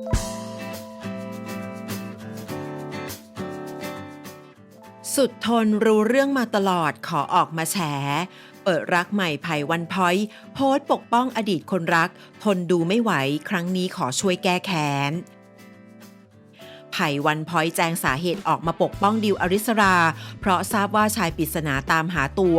สุดทนรู้เรื่องมาตลอดขอออกมาแฉ เปิดรักใหม่ไผ่วันพอยต์โพสต์ปกป้องอดีตคนรัก ทนดูไม่ไหวครั้งนี้ขอช่วยแก้แค้นไผ่วันพอยต์แจงสาเหตุออกมาปกป้องดิวอริสรา เพราะทราบว่าชายปริศนาตามหาตัว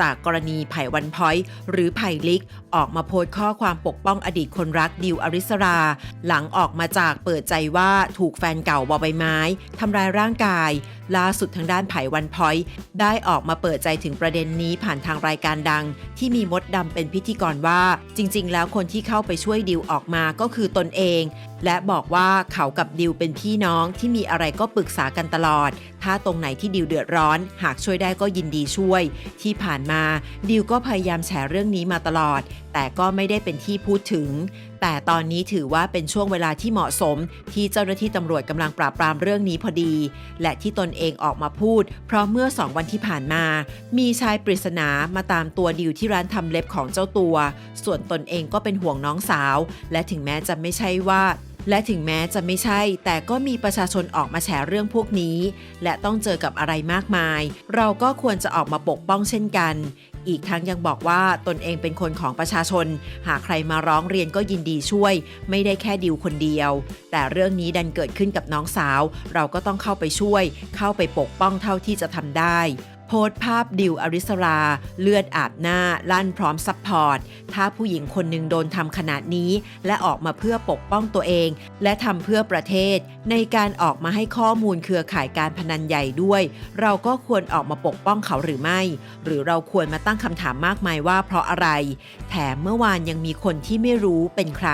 จากกรณีไผ่วันพอยต์หรือไผ่ลิก ออกมาโพสต์ข้อความปกป้องอดีตคนรักดิวอริสรา หลังออกมาจากเปิดใจว่าถูกแฟนเก่าบอใบไม้ทำร้ายร่างกาย ล่าสุดทางด้านไผ่วันพอยต์ได้ออกมาเปิดใจถึงประเด็นนี้ผ่านทางรายการดัง ที่มีมดดำเป็นพิธีกรว่า จริง ๆ แล้วคนที่เข้าไปช่วยดิวออกมาก็คือตนเอง และบอกว่าเขากับดิวเป็นพี่น้องที่มีอะไรก็ปรึกษากันตลอด ถ้าตรงไหนที่ดิวเดือดร้อน หากช่วยได้ก็ยินดีช่วย ที่ผ่านมาดิวก็พยายามแชร์เรื่องนี้มาตลอด แต่ก็ไม่ได้เป็นที่พูดถึงแต่ตอนนี้ถือว่าเป็นช่วงเวลาที่เหมาะสม ที่เจ้าหน้าที่ตำรวจกำลังปราบปรามเรื่องนี้พอดี และที่ตนเองออกมาพูด เพราะเมื่อสองวันที่ผ่านมา มีชายปริศนามาตามตัวดิวที่ร้านทำเล็บของเจ้าตัว ส่วนตนเองก็เป็นห่วงน้องสาว และถึงแม้จะไม่ใช่ว่าและถึงแม้จะไม่ใช่ แต่ก็มีประชาชนออกมาแฉเรื่องพวกนี้ และต้องเจอกับอะไรมากมาย เราก็ควรจะออกมาปกป้องเช่นกัน อีกทั้งยังบอกว่าตนเองเป็นคนของประชาชน หากใครมาร้องเรียนก็ยินดีช่วย ไม่ได้แค่ดิวคนเดียว แต่เรื่องนี้ดันเกิดขึ้นกับน้องสาว เราก็ต้องเข้าไปช่วย เข้าไปปกป้องเท่าที่จะทำได้ โพสต์ภาพดิวอริสรา เลือดอาบหน้าลั่นพร้อมซัพพอร์ต ถ้าผู้หญิงคนหนึ่งโดนทำขนาดนี้ และออกมาเพื่อปกป้องตัวเอง และทำเพื่อประเทศ ในการออกมาให้ข้อมูลเครือข่ายการพนันใหญ่ด้วย เราก็ควรออกมาปกป้องเขาหรือไม่ หรือเราควรมาตั้งคำถามมากมายว่าเพราะอะไร แถมเมื่อวานยังมีคนที่ไม่รู้เป็นใคร